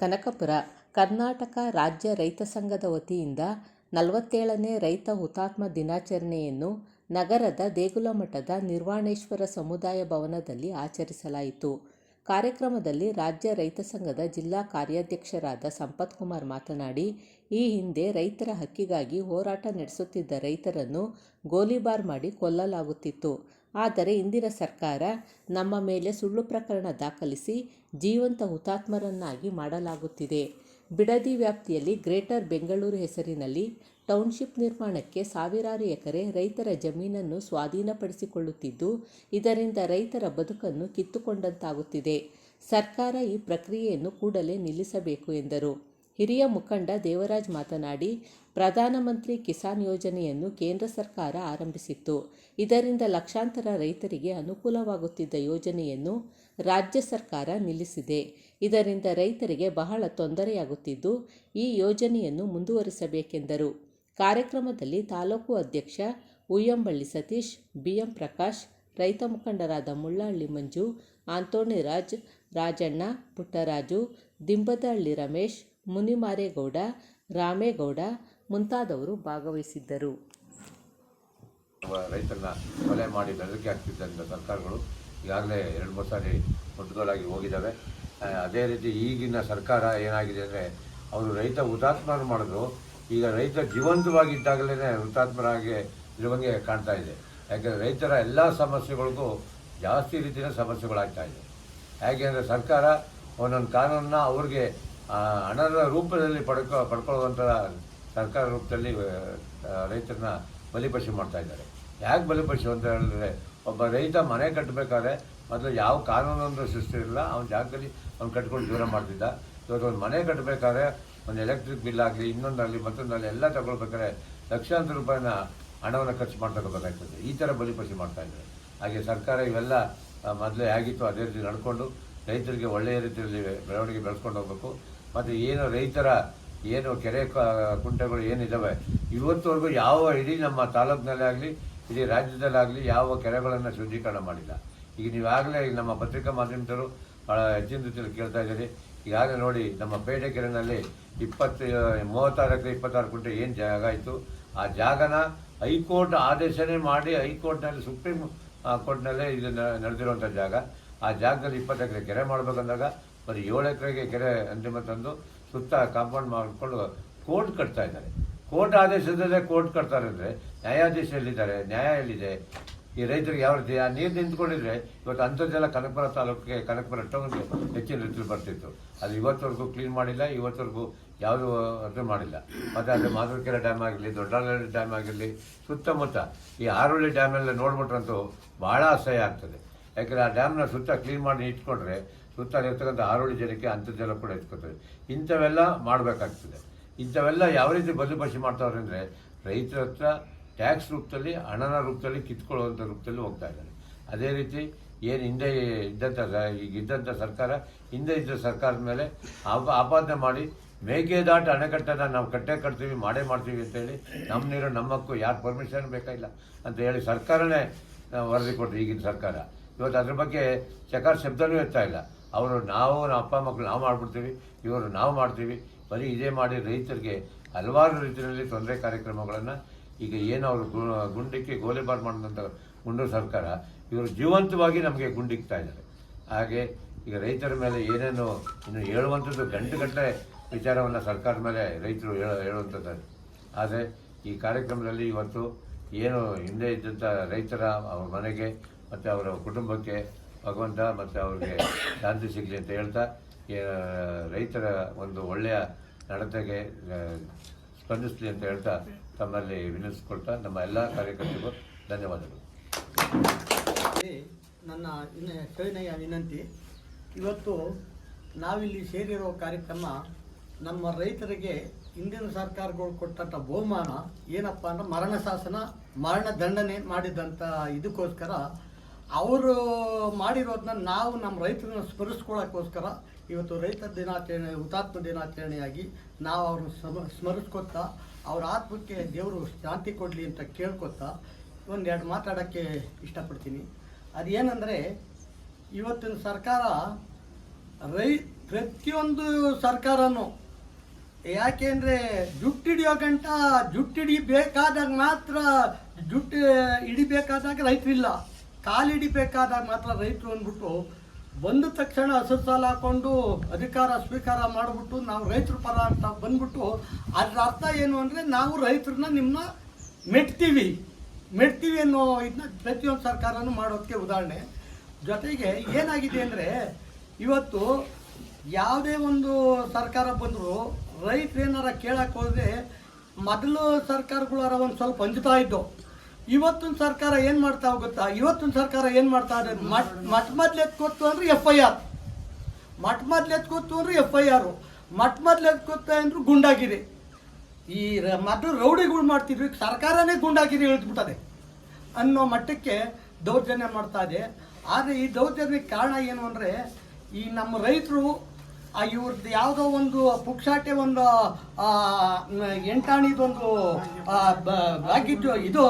ಕನಕಪುರ, ಕರ್ನಾಟಕ ರಾಜ್ಯ ರೈತ ಸಂಘದ ವತಿಯಿಂದ ನಲವತ್ತೇಳನೇ ರೈತ ಹುತಾತ್ಮ ದಿನಾಚರಣೆಯನ್ನು ನಗರದ ದೇಗುಲ ಮಠದ ನಿರ್ವಾಣೇಶ್ವರ ಸಮುದಾಯ ಭವನದಲ್ಲಿ ಆಚರಿಸಲಾಯಿತು. ಕಾರ್ಯಕ್ರಮದಲ್ಲಿ ರಾಜ್ಯ ರೈತ ಸಂಘದ ಜಿಲ್ಲಾ ಕಾರ್ಯಾಧ್ಯಕ್ಷರಾದ ಸಂಪತ್ಕುಮಾರ್ ಮಾತನಾಡಿ, ಈ ಹಿಂದೆ ರೈತರ ಹಕ್ಕಿಗಾಗಿ ಹೋರಾಟ ನಡೆಸುತ್ತಿದ್ದ ರೈತರನ್ನು ಗೋಲಿಬಾರ್ ಮಾಡಿ ಕೊಲ್ಲಲಾಗುತ್ತಿತ್ತು. ಆದರೆ ಇಂದಿನ ಸರ್ಕಾರ ನಮ್ಮ ಮೇಲೆ ಸುಳ್ಳು ಪ್ರಕರಣ ದಾಖಲಿಸಿ ಜೀವಂತ ಹುತಾತ್ಮರನ್ನಾಗಿ ಮಾಡಲಾಗುತ್ತಿದೆ. ಬಿಡದಿ ವ್ಯಾಪ್ತಿಯಲ್ಲಿ ಗ್ರೇಟರ್ ಬೆಂಗಳೂರು ಹೆಸರಿನಲ್ಲಿ ಟೌನ್ಶಿಪ್ ನಿರ್ಮಾಣಕ್ಕೆ ಸಾವಿರಾರು ಎಕರೆ ರೈತರ ಜಮೀನನ್ನು ಸ್ವಾಧೀನಪಡಿಸಿಕೊಳ್ಳುತ್ತಿದ್ದು, ಇದರಿಂದ ರೈತರ ಬದುಕನ್ನು ಕಿತ್ತುಕೊಂಡಂತಾಗುತ್ತಿದೆ. ಸರ್ಕಾರ ಈ ಪ್ರಕ್ರಿಯೆಯನ್ನು ಕೂಡಲೇ ನಿಲ್ಲಿಸಬೇಕು ಎಂದರು. ಹಿರಿಯ ಮುಖಂಡ ದೇವರಾಜ್ ಮಾತನಾಡಿ ಪ್ರಧಾನಮಂತ್ರಿ ಕಿಸಾನ್ ಯೋಜನೆಯನ್ನು ಕೇಂದ್ರ ಸರ್ಕಾರ ಆರಂಭಿಸಿತ್ತು. ಇದರಿಂದ ಲಕ್ಷಾಂತರ ರೈತರಿಗೆ ಅನುಕೂಲವಾಗುತ್ತಿದ್ದ ಯೋಜನೆಯನ್ನು ರಾಜ್ಯ ಸರ್ಕಾರ ನಿಲ್ಲಿಸಿದೆ. ಇದರಿಂದ ರೈತರಿಗೆ ಬಹಳ ತೊಂದರೆಯಾಗುತ್ತಿದ್ದು, ಈ ಯೋಜನೆಯನ್ನು ಮುಂದುವರಿಸಬೇಕೆಂದರು. ಕಾರ್ಯಕ್ರಮದಲ್ಲಿ ತಾಲೂಕು ಅಧ್ಯಕ್ಷ ಉಯ್ಯಂಬಳ್ಳಿ ಸತೀಶ್, ಬಿಎಂ ಪ್ರಕಾಶ್, ರೈತ ಮುಖಂಡರಾದ ಮುಳ್ಳಹಳ್ಳಿ ಮಂಜು, ಆಂತೋಣಿರಾಜ್, ರಾಜಣ್ಣ, ಪುಟ್ಟರಾಜು, ದಿಂಬದಹಳ್ಳಿ ರಮೇಶ್ ಮುನಿಮಾರೇಗೌಡ, ರಾಮೇಗೌಡ ಮುಂತಾದವರು ಭಾಗವಹಿಸಿದ್ದರು. ರೈತರನ್ನ ಕೊಲೆ ಮಾಡಿ ಬೆದರಿಕೆ ಹಾಕ್ತಿದ್ದಂಥ ಸರ್ಕಾರಗಳು ಈಗಾಗಲೇ ಎರಡು, ಮೂರು ಸಾರಿ ಮುಟ್ಟುಗೋಲಾಗಿ ಹೋಗಿದ್ದಾವೆ ಅದೇ ರೀತಿ ಈಗಿನ ಸರ್ಕಾರ ಏನಾಗಿದೆ ಅಂದರೆ ಅವರು ರೈತ ಹುತಾತ್ಮರು ಮಾಡಿದ್ರು. ಈಗ ರೈತ ಜೀವಂತವಾಗಿದ್ದಾಗಲೇ ಹುತಾತ್ಮರಾಗಿ ಇರುವಂಗೆ ಕಾಣ್ತಾ ಇದೆ. ಯಾಕೆಂದರೆ ರೈತರ ಎಲ್ಲ ಸಮಸ್ಯೆಗಳಿಗೂ ಜಾಸ್ತಿ ರೀತಿಯ ಸಮಸ್ಯೆಗಳಾಗ್ತಾ ಇದೆ. ಅಂದರೆ ಸರ್ಕಾರ ಒಂದೊಂದು ಕಾನೂನನ್ನ ಅವ್ರಿಗೆ ಹಣದ ರೂಪದಲ್ಲಿ ಪಡ್ಕೊ ಪಡ್ಕೊಳ್ಳುವಂಥ ಸರ್ಕಾರ ರೂಪದಲ್ಲಿ ರೈತರನ್ನ ಬಲಿಪಶು ಮಾಡ್ತಾ ಇದ್ದಾರೆ. ಯಾಕೆ ಬಲಿಪಶು ಅಂತ ಹೇಳಿದ್ರೆ, ಒಬ್ಬ ರೈತ ಮನೆ ಕಟ್ಟಬೇಕಾದ್ರೆ ಮೊದಲು ಯಾವ ಕಾನೂನೊಂದು ಸೃಷ್ಟಿ ಇರಲಿಲ್ಲ ಅವ್ನ ಜಾಗದಲ್ಲಿ ಅವ್ನು ಕಟ್ಕೊಂಡು ಜೀವನ ಮಾಡ್ತಿದ್ದ. ಇವತ್ತು ಒಂದು ಮನೆ ಕಟ್ಟಬೇಕಾದ್ರೆ ಒಂದು ಎಲೆಕ್ಟ್ರಿಕ್ ಬಿಲ್ ಆಗಲಿ, ಇನ್ನೊಂದಾಗಲಿ, ಮತ್ತೊಂದಾಗಲಿ ಎಲ್ಲ ತಗೊಳ್ಬೇಕಾದ್ರೆ ಲಕ್ಷಾಂತರ ರೂಪಾಯಿನ ಹಣವನ್ನು ಖರ್ಚು ಮಾಡ್ತಗೋಬೇಕಾಗ್ತದೆ ಈ ಥರ ಬಲಿಪಶು ಮಾಡ್ತಾ ಇದ್ದಾರೆ. ಹಾಗೆ ಸರ್ಕಾರ ಇವೆಲ್ಲ ಮೊದಲೇ ಆಗಿತ್ತು, ಅದೇ ರೀತಿ ನಡ್ಕೊಂಡು ರೈತರಿಗೆ ಒಳ್ಳೆಯ ರೀತಿಯಲ್ಲಿ ಬೆಳವಣಿಗೆ ಬೆಳೆಸ್ಕೊಂಡು ಹೋಗ್ಬೇಕು. ಮತ್ತು ಏನು ರೈತರ ಏನು ಕೆರೆ ಕುಂಟೆಗಳು ಏನಿದ್ದಾವೆ ಇವತ್ತವರೆಗೂ ಯಾವ ಇಡೀ ನಮ್ಮ ತಾಲೂಕಿನಲ್ಲೇ ಆಗಲಿ, ಇಡೀ ರಾಜ್ಯದಲ್ಲಾಗಲಿ ಯಾವ ಕೆರೆಗಳನ್ನು ಶುದ್ಧೀಕರಣ ಮಾಡಿಲ್ಲ. ಈಗ ನೀವಾಗಲೇ ನಮ್ಮ ಪತ್ರಿಕಾ ಮಾಧ್ಯಮದವರು ಭಾಳ ಹೆಚ್ಚಿನ ರೀತಿಯಲ್ಲಿ ಕೇಳ್ತಾ ಇದ್ದೀರಿ. ಈಗಾಗಲೇ ನೋಡಿ, ನಮ್ಮ ಪೇಟೆ ಕೆರೆನಲ್ಲಿ ಇಪ್ಪತ್ತು, ಮೂವತ್ತಾರು ಎಕರೆ, ಇಪ್ಪತ್ತಾರು ಕುಂಟೆ ಏನು ಜಾಗ ಇತ್ತು. ಆ ಜಾಗನ ಹೈಕೋರ್ಟ್ ಆದೇಶನೇ ಮಾಡಿ ಹೈಕೋರ್ಟ್ನಲ್ಲಿ, ಸುಪ್ರೀಂ ಕೋರ್ಟ್ನಲ್ಲೇ ಇದು ನಡೆದಿರುವಂಥ ಜಾಗ. ಆ ಜಾಗದಲ್ಲಿ ಇಪ್ಪತ್ತು ಎಕರೆ ಕೆರೆ ಮಾಡಬೇಕಂದಾಗ ಬರೀ ಏಳು ಎಕರೆಗೆ ಕೆರೆ ಅಂತಿಮ ತಂದು ಸುತ್ತ ಕಾಂಪೌಂಡ್ ಮಾಡಿಕೊಂಡು ಕೋರ್ಟ್ ಕಟ್ತಾ ಇದ್ದಾರೆ. ಕೋರ್ಟ್ ಆದೇಶದಲ್ಲೇ ಕೋರ್ಟ್ ಕಟ್ತಾರೆ ಅಂದರೆ ನ್ಯಾಯಾಧೀಶ ಎಲ್ಲಿದ್ದಾರೆ ನ್ಯಾಯ ಎಲ್ಲಿದೆ ಈ ರೈತರಿಗೆ ಯಾವ ರೀತಿ ನೀರು ನಿಂತ್ಕೊಂಡಿದ್ರೆ ಇವತ್ತು ಅಂತರ್ಜಲ ಕನಕಪುರ ತಾಲೂಕಿಗೆ ಕನಕಪುರ ಟೌನ್ಗೆ ಹೆಚ್ಚಿನ ರೀತಿಯಲ್ಲಿ ಬರ್ತಿತ್ತು. ಅದು ಇವತ್ತವರೆಗೂ ಕ್ಲೀನ್ ಮಾಡಿಲ್ಲ, ಇವತ್ತವರೆಗೂ ಯಾವುದೂ ಅದು ಮಾಡಿಲ್ಲ. ಮತ್ತು ಅದು ಮಾದರಕೆರೆ ಡ್ಯಾಮ್ ಆಗಿರಲಿ ದೊಡ್ಡಹಳ್ಳಿ ಡ್ಯಾಮ್ ಆಗಿರಲಿ, ಸುತ್ತಮುತ್ತ ಈ ಆರೋಳಿ ಡ್ಯಾಮೆಲ್ಲ ನೋಡ್ಬಿಟ್ರಂತೂ ಭಾಳ ಅಸಹ್ಯ ಆಗ್ತದೆ. ಯಾಕಂದರೆ ಆ ಡ್ಯಾಮ್ನ ಸುತ್ತ ಕ್ಲೀನ್ ಮಾಡಿ ಇಟ್ಕೊಂಡ್ರೆ ಸುತ್ತ ಇರ್ತಕ್ಕಂಥ ಆರೋಳಿ ಜನಕ್ಕೆ ಅಂತರ್ಜಲ ಕೂಡ ಇಟ್ಕೊತದೆ ಇಂಥವೆಲ್ಲ ಮಾಡಬೇಕಾಗ್ತದೆ. ಇಂಥವೆಲ್ಲ ಯಾವ ರೀತಿ ಬಲಿಪಶು ಮಾಡ್ತಾವ್ರೆ ಅಂದರೆ ರೈತರ ಹತ್ರ ಟ್ಯಾಕ್ಸ್ ರೂಪದಲ್ಲಿ, ಹಣನ ರೂಪದಲ್ಲಿ ಕಿತ್ಕೊಳ್ಳುವಂಥ ರೂಪದಲ್ಲಿ ಹೋಗ್ತಾ ಇದ್ದಾರೆ. ಅದೇ ರೀತಿ ಏನು ಹಿಂದೆ ಇದ್ದಂಥ ಈಗ ಇದ್ದಂಥ ಸರ್ಕಾರ, ಹಿಂದೆ ಇದ್ದ ಸರ್ಕಾರದ ಮೇಲೆ ಆಪ, ಆಪಾದನೆ ಮಾಡಿ ಮೇಕೆದಾಟ ಅಣೆಕಟ್ಟನ್ನು ನಾವು ಕಟ್ಟೆ ಕಟ್ತೀವಿ, ಮಾಡೇ ಮಾಡ್ತೀವಿ ಅಂತೇಳಿ ನಮ್ಮ ನೀರು, ನಮ್ಮ ಹಕ್ಕು, ಯಾರು ಪರ್ಮಿಷನ್ ಬೇಕಾಗಿಲ್ಲ ಅಂತ ಹೇಳಿ ಸರ್ಕಾರನೇ ವರದಿ ಕೊಟ್ಟರು ಈಗಿನ ಸರ್ಕಾರ. ಇವತ್ತು ಅದ್ರ ಬಗ್ಗೆ ಚಕಾರ ಶಬ್ದನೂ ಇರ್ತಾ ಇಲ್ಲ. ಅವರು ನಾವು, ನಮ್ಮ ಅಪ್ಪ ಮಕ್ಕಳು ನಾವು ಮಾಡಿಬಿಡ್ತೀವಿ, ಇವರು ನಾವು ಮಾಡ್ತೀವಿ. ಬರೀ ಇದೇ ಮಾಡಿ ರೈತರಿಗೆ ಹಲವಾರು ರೀತಿಯಲ್ಲಿ ತೊಂದರೆ ಕಾರ್ಯಕ್ರಮಗಳನ್ನು ಈಗ ಏನು ಅವರು ಗುಂಡಿಕ್ಕಿ ಗೋಲಿಬಾರ್ ಮಾಡಿದಂಥ ಗುಂಡೂರು ಸರ್ಕಾರ ಇವರು ಜೀವಂತವಾಗಿ ನಮಗೆ ಗುಂಡಿಕ್ತಾ ಇದ್ದಾರೆ. ಹಾಗೆ ಈಗ ರೈತರ ಮೇಲೆ ಏನೇನು ಇನ್ನು ಹೇಳುವಂಥದ್ದು ಗಂಟು ಗಂಟೆ ವಿಚಾರವನ್ನು ಸರ್ಕಾರದ ಮೇಲೆ ರೈತರು ಹೇಳ, ಹೇಳುವಂಥದ್ದು ಆದರೆ ಈ ಕಾರ್ಯಕ್ರಮದಲ್ಲಿ ಇವತ್ತು ಏನು ಹಿಂದೆ ಇದ್ದಂಥ ರೈತರ ಅವ್ರ ಮನೆಗೆ ಮತ್ತು ಅವರ ಕುಟುಂಬಕ್ಕೆ ಭಗವಂತ ಮತ್ತು ಅವ್ರಿಗೆ ಶಾಂತಿ ಸಿಗಲಿ ಅಂತ ಹೇಳ್ತಾ ರೈತರ ಒಂದು ಒಳ್ಳೆಯ ನಡತೆಗೆ ಸ್ಪಂದಿಸಲಿ ಅಂತ ಹೇಳ್ತಾ ತಮ್ಮಲ್ಲಿ ವಿನಿಸ್ಕೊಳ್ತಾ ನಮ್ಮ ಎಲ್ಲ ಕಾರ್ಯಕರ್ತರಿಗೂ ಧನ್ಯವಾದಗಳು. ನನ್ನ ಸವಿನಯ ವಿನಂತಿ, ಇವತ್ತು ನಾವಿಲ್ಲಿ ಸೇರಿರೋ ಕಾರ್ಯಕ್ರಮ ನಮ್ಮ ರೈತರಿಗೆ ಹಿಂದಿನ ಸರ್ಕಾರಗಳು ಕೊಟ್ಟಂಥ ಬಹುಮಾನ ಏನಪ್ಪ ಅಂದ್ರೆ ಮರಣ ಶಾಸನ, ಮರಣ ದಂಡನೆ ಮಾಡಿದಂಥ ಇದಕ್ಕೋಸ್ಕರ ಅವರು ಮಾಡಿರೋದನ್ನ ನಾವು ನಮ್ಮ ರೈತರನ್ನ ಸ್ಮರಿಸ್ಕೊಳ್ಳೋಕ್ಕೋಸ್ಕರ ಇವತ್ತು ರೈತ ದಿನಾಚರಣೆ, ಹುತಾತ್ಮ ದಿನಾಚರಣೆಯಾಗಿ ನಾವು ಅವ್ರನ್ನ ಸ್ಮ ಸ್ಮರಿಸ್ಕೊತಾ ಅವ್ರ ಆತ್ಮಕ್ಕೆ ದೇವರು ಶಾಂತಿ ಕೊಡಲಿ ಅಂತ ಕೇಳ್ಕೊತಾ ಒಂದೆರಡು ಮಾತಾಡೋಕ್ಕೆ ಇಷ್ಟಪಡ್ತೀನಿ. ಅದೇನೆಂದರೆ ಇವತ್ತಿನ ಸರ್ಕಾರ ರೈ, ಪ್ರತಿಯೊಂದು ಸರ್ಕಾರನು ಅಂದರೆ ಜುಟ್ಟು ಹಿಡಿಯೋ ಗಂಟ ಜುಟ್ಟು ಹಿಡಿಬೇಕಾದಾಗ ಮಾತ್ರ ಜುಟ್ಟು ಹಿಡಿಬೇಕಾದಾಗ ರೈತರಿಲ್ಲ. ಕಾಲು ಹಿಡಿಬೇಕಾದಾಗ ಮಾತ್ರ ರೈತರು ಅಂದ್ಬಿಟ್ಟು ಬಂದ ತಕ್ಷಣ ಹಸಿರು ಸಾಲ ಹಾಕೊಂಡು ಅಧಿಕಾರ ಸ್ವೀಕಾರ ಮಾಡಿಬಿಟ್ಟು ನಾವು ರೈತರ ಪರ ಅಂತ ಬಂದ್ಬಿಟ್ಟು ಅದ್ರ ಅರ್ಥ ಏನು ಅಂದರೆ ನಾವು ರೈತರನ್ನ ನಿಮ್ಮನ್ನ ಮೆಟ್ತೀವಿ. ಮೆಟ್ತೀವಿ ಅನ್ನೋ ಇದನ್ನ ಪ್ರತಿಯೊಂದು ಸರ್ಕಾರನೂ ಮಾಡೋದಕ್ಕೆ ಉದಾಹರಣೆ. ಜೊತೆಗೆ ಏನಾಗಿದೆ ಅಂದರೆ ಇವತ್ತು ಯಾವುದೇ ಒಂದು ಸರ್ಕಾರ ಬಂದರೂ ರೈತರು ಏನಾರ ಕೇಳಕ್ಕೆ ಹೋದರೆ ಮೊದಲು ಸರ್ಕಾರಗಳಾರ ಒಂದು ಸ್ವಲ್ಪ ಹಂಚ್ತಾ ಇದ್ದು ಇವತ್ತಿನ ಸರ್ಕಾರ ಏನು ಮಾಡ್ತಾ ಗೊತ್ತಾ ಇವತ್ತಿನ ಸರ್ಕಾರ ಏನು ಮಾಡ್ತಾ ಇದೆ? ಮಠ ಮಠ ಮೊದ್ಲು ಎತ್ಕೊತ್ತು ಅಂದ್ರೆ ಎಫ್ ಐ ಆರ್ ಮಠ ಮೊದ್ಲು ಎತ್ಕೊತ್ತು ಅಂದ್ರೆ ಎಫ್ ಐ ಆರು ಮಠ ಮೊದ್ಲು ಎತ್ಕೊತ್ತ ಅಂದ್ರೆ ಗುಂಡಾಗಿರಿ. ಈ ಮೊದಲು ರೌಡಿಗಳು ಮಾಡ್ತಿದ್ವಿ ಸರ್ಕಾರನೇ ಗುಂಡಾಗಿರಿ ಇಳಿದ್ಬಿಟ್ಟದೆ ಅನ್ನೋ ಮಟ್ಟಕ್ಕೆ ದೌರ್ಜನ್ಯ ಮಾಡ್ತಾ ಇದೆ. ಆದರೆ ಈ ದೌರ್ಜನ್ಯಕ್ಕೆ ಕಾರಣ ಏನು ಅಂದರೆ, ಈ ನಮ್ಮ ರೈತರು ಇವ್ರದ್ದು ಯಾವುದೋ ಒಂದು ಪುಕ್ಷಾಟೆ ಒಂದು ಎಂಟಾಣಿದೊಂದು ಆಗಿದ್ದು ಇದು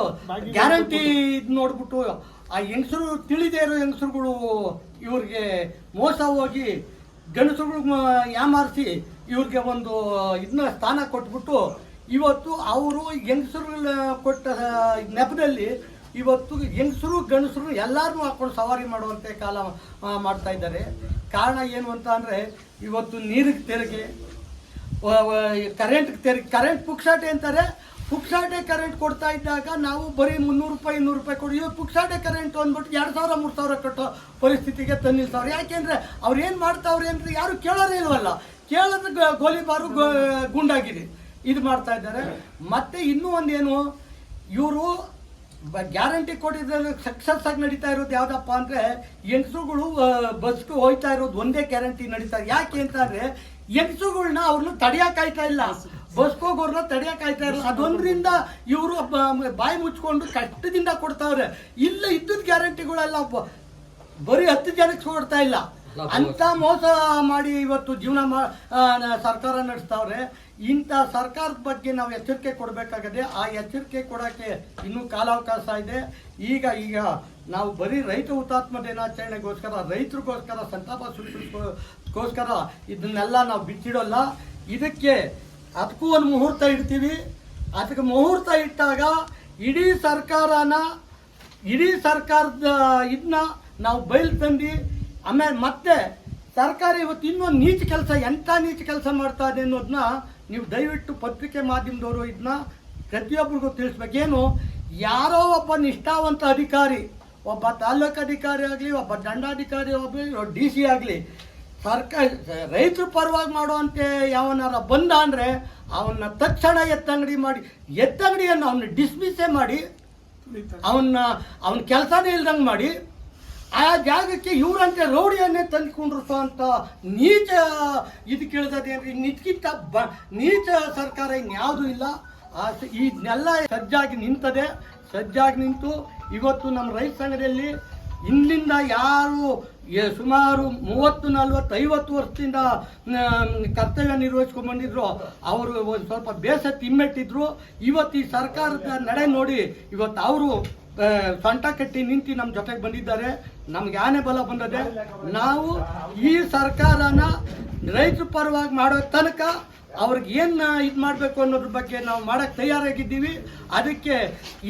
ಗ್ಯಾರಂಟಿ ಇದು ನೋಡ್ಬಿಟ್ಟು ಆ ಹೆಂಗಸರು ತಿಳಿದೇ ಇರೋ ಹೆಂಗಸರುಗಳು ಇವ್ರಿಗೆ ಮೋಸ ಹೋಗಿ ಗಣಸುಗಳು ಯಾಮಾರಿಸಿ ಇವ್ರಿಗೆ ಒಂದು ಇದನ್ನ ಸ್ಥಾನ ಕೊಟ್ಬಿಟ್ಟು ಇವತ್ತು ಅವರು ಹೆಂಗಸರು ಕೊಟ್ಟ ನೆಪದಲ್ಲಿ ಇವತ್ತು ಹೆಂಗಸರು, ಗಂಡಸರು ಎಲ್ಲರನ್ನೂ ಹಾಕೊಂಡು ಸವಾರಿ ಮಾಡುವಂತೆ ಕಾಲ ಮಾಡ್ತಾ ಇದ್ದಾರೆ. ಕಾರಣ ಏನು ಅಂತ ಅಂದರೆ, ಇವತ್ತು ನೀರಿಗೆ ತೆರಿಗೆ ಕರೆಂಟ್ ತೆರಿಗೆ, ಕರೆಂಟ್ ಪುಕ್ಸಾಟೆ ಅಂತಾರೆ. ಪುಕ್ಸಾಟೆ ಕರೆಂಟ್ ಕೊಡ್ತಾ ಇದ್ದಾಗ ನಾವು ಬರೀ ಮುನ್ನೂರು ರೂಪಾಯಿ, ಇನ್ನೂರು ರೂಪಾಯಿ ಕೊಡಿ. ಇವತ್ತು ಪುಕ್ಸಾಟೆ ಕರೆಂಟ್ ಅಂದ್ಬಿಟ್ಟು ಎರಡು ಸಾವಿರ, ಮೂರು ಸಾವಿರ ಕಟ್ಟೋ ಪರಿಸ್ಥಿತಿಗೆ ತಂದಿಲ್ತಾವ್ರೆ ಯಾಕೆಂದ್ರೆ ಅವ್ರು ಏನು ಮಾಡ್ತಾವ್ರೆ ಅಂದರೆ ಯಾರು ಕೇಳೋರೇ ಇಲ್ವಲ್ಲ. ಕೇಳೋದು ಗೋಲಿಬಾರು ಗುಂಡಾಗಿದೆ. ಇದು ಮಾಡ್ತಾ ಇದ್ದಾರೆ. ಮತ್ತೆ ಇನ್ನೂ ಒಂದೇನು, ಇವರು ಗ್ಯಾರಂಟಿ ಕೊಟ್ಟಿದ್ರೆ ಸಕ್ಸಸ್ ಆಗಿ ನಡೀತಾ ಇರೋದು ಯಾವ್ದಪ್ಪ ಅಂದ್ರೆ ಹೆಂಗಸುಗಳು ಬಸ್ಗೆ ಹೋಯ್ತಾ ಇರೋದು ಒಂದೇ ಗ್ಯಾರಂಟಿ ನಡೀತಾ ಯಾಕೆ ಅಂತ ಅಂದ್ರೆ ಹೆಂಗಸುಗಳನ್ನ ಅವ್ರನ್ನ ತಡೆಯಕ್ಕಾಯ್ತಾ ಇಲ್ಲ. ಬಸ್ಕೋಗೋರ್ನ ಹೋಗೋರ್ನ ತಡೆಯಕ್ಕಾಯ್ತಾ ಇಲ್ಲ. ಅದೊಂದ್ರಿಂದ ಇವರು ಬಾಯಿ ಮುಚ್ಕೊಂಡು ಕಷ್ಟದಿಂದ ಕೊಡ್ತಾವ್ರೆ. ಇಲ್ಲ ಇದ್ದದ ಗ್ಯಾರಂಟಿಗಳೆಲ್ಲ ಬರೀ ಹತ್ತು ಜನಕ್ಕೆ ಕೊಡ್ತಾ ಇಲ್ಲ. ಅಂತ ಮೋಸ ಮಾಡಿ ಇವತ್ತು ಜೀವನ ಸರ್ಕಾರ ನಡೆಸ್ತಾವ್ರೆ. ಇಂಥ ಸರ್ಕಾರದ ಬಗ್ಗೆ ನಾವು ಎಚ್ಚರಿಕೆ ಕೊಡಬೇಕಾಗದೆ. ಆ ಎಚ್ಚರಿಕೆ ಕೊಡೋಕ್ಕೆ ಇನ್ನೂ ಕಾಲಾವಕಾಶ ಇದೆ. ಈಗ ಈಗ ನಾವು ಬರೀ ರೈತ ಹುತಾತ್ಮ ದಿನಾಚರಣೆಗೋಸ್ಕರ, ರೈತರಿಗೋಸ್ಕರ, ಸಂತಾಪ ಸೂಚಿಸೋಸ್ಕರ ಇದನ್ನೆಲ್ಲ ನಾವು ಬಿಚ್ಚಿಡೋಲ್ಲ. ಇದಕ್ಕೆ ಅದಕ್ಕೂ ಒಂದು ಮುಹೂರ್ತ ಇಡ್ತೀವಿ. ಅದಕ್ಕೆ ಮುಹೂರ್ತ ಇಟ್ಟಾಗ ಇಡೀ ಸರ್ಕಾರನ, ಇಡೀ ಸರ್ಕಾರದ ಇದನ್ನ ನಾವು ಬಯಲು ತಂದು, ಆಮೇಲೆ ಮತ್ತೆ ಸರ್ಕಾರ ಇವತ್ತು ಇನ್ನೊಂದು ನೀಚ ಕೆಲಸ, ಎಂಥ ನೀಚ ಕೆಲಸ ಮಾಡ್ತಾ ಇದೆ ಅನ್ನೋದನ್ನ ನೀವು ದಯವಿಟ್ಟು ಪತ್ರಿಕೆ ಮಾಧ್ಯಮದವರು ಇದನ್ನ ಪ್ರತಿಯೊಬ್ಬರಿಗೂ ತಿಳಿಸ್ಬೇಕೇನು? ಯಾರೋ ಒಬ್ಬ ನಿಷ್ಠಾವಂತ ಅಧಿಕಾರಿ ಒಬ್ಬ ತಾಲೂಕು ಅಧಿಕಾರಿ ಆಗಲಿ ಒಬ್ಬ ದಂಡಾಧಿಕಾರಿ ಒಬ್ಬ ಡಿ ಸಿ ಆಗಲಿ ಸರ್ಕಾರ ರೈತರು ಪರವಾಗಿ ಮಾಡುವಂತೆ ಯಾವನಾರ ಬಂದ ಅಂದರೆ ಅವನ್ನ ತಕ್ಷಣ ಎತ್ತಂಗಡಿ ಮಾಡಿ ಎತ್ತಂಗಡಿಯನ್ನು ಅವನ್ನ ಡಿಸ್ಮಿಸ್ಸೇ ಮಾಡಿ ಅವನ್ನ ಅವನ ಕೆಲಸನೇ ಇಲ್ದಂಗೆ ಮಾಡಿ ಆ ಜಾಗಕ್ಕೆ ಇವರಂತೆ ರೌಡಿಯನ್ನೇ ತಂದುಕೊಂಡಿರ್ತ ಅಂತ ನೀಚ ಇದು ಕೇಳ್ತದೆ ನಿತ್ಕಿಂತ ಬ ನೀಚ ಸರ್ಕಾರ ಇನ್ಯಾವುದೂ ಇಲ್ಲ. ಇದನ್ನೆಲ್ಲ ಸಜ್ಜಾಗಿ ನಿಂತದೆ. ಸಜ್ಜಾಗಿ ನಿಂತು ಇವತ್ತು ನಮ್ಮ ರೈತ ಸಂಘದಲ್ಲಿ ಇಲ್ಲಿಂದ ಯಾರು ಸುಮಾರು ಮೂವತ್ತು ನಲ್ವತ್ತು ಐವತ್ತು ವರ್ಷದಿಂದ ಕರ್ತವ್ಯ ನಿರ್ವಹಿಸ್ಕೊಂಡು ಬಂದಿದ್ರು. ಅವರು ಒಂದು ಸ್ವಲ್ಪ ಬೇಸ ತಿಮ್ಮೆಟ್ಟಿದ್ರು ಇವತ್ತು ಈ ಸರ್ಕಾರದ ನಡೆ ನೋಡಿ ಇವತ್ತು ಅವರು ಸೊಂಟ ಕಟ್ಟಿ ನಿಂತು ನಮ್ಮ ಜೊತೆಗೆ ಬಂದಿದ್ದಾರೆ. ನಮ್ಗೆ ಆನೆ ಬಲ ಬಂದದೆ. ನಾವು ಈ ಸರ್ಕಾರನ ರೈತರ ಪರವಾಗಿ ಮಾಡೋ ತನಕ ಅವ್ರಿಗೆ ಏನು ಇದು ಮಾಡಬೇಕು ಅನ್ನೋದ್ರ ಬಗ್ಗೆ ನಾವು ಮಾಡಕ್ಕೆ ತಯಾರಾಗಿದ್ದೀವಿ. ಅದಕ್ಕೆ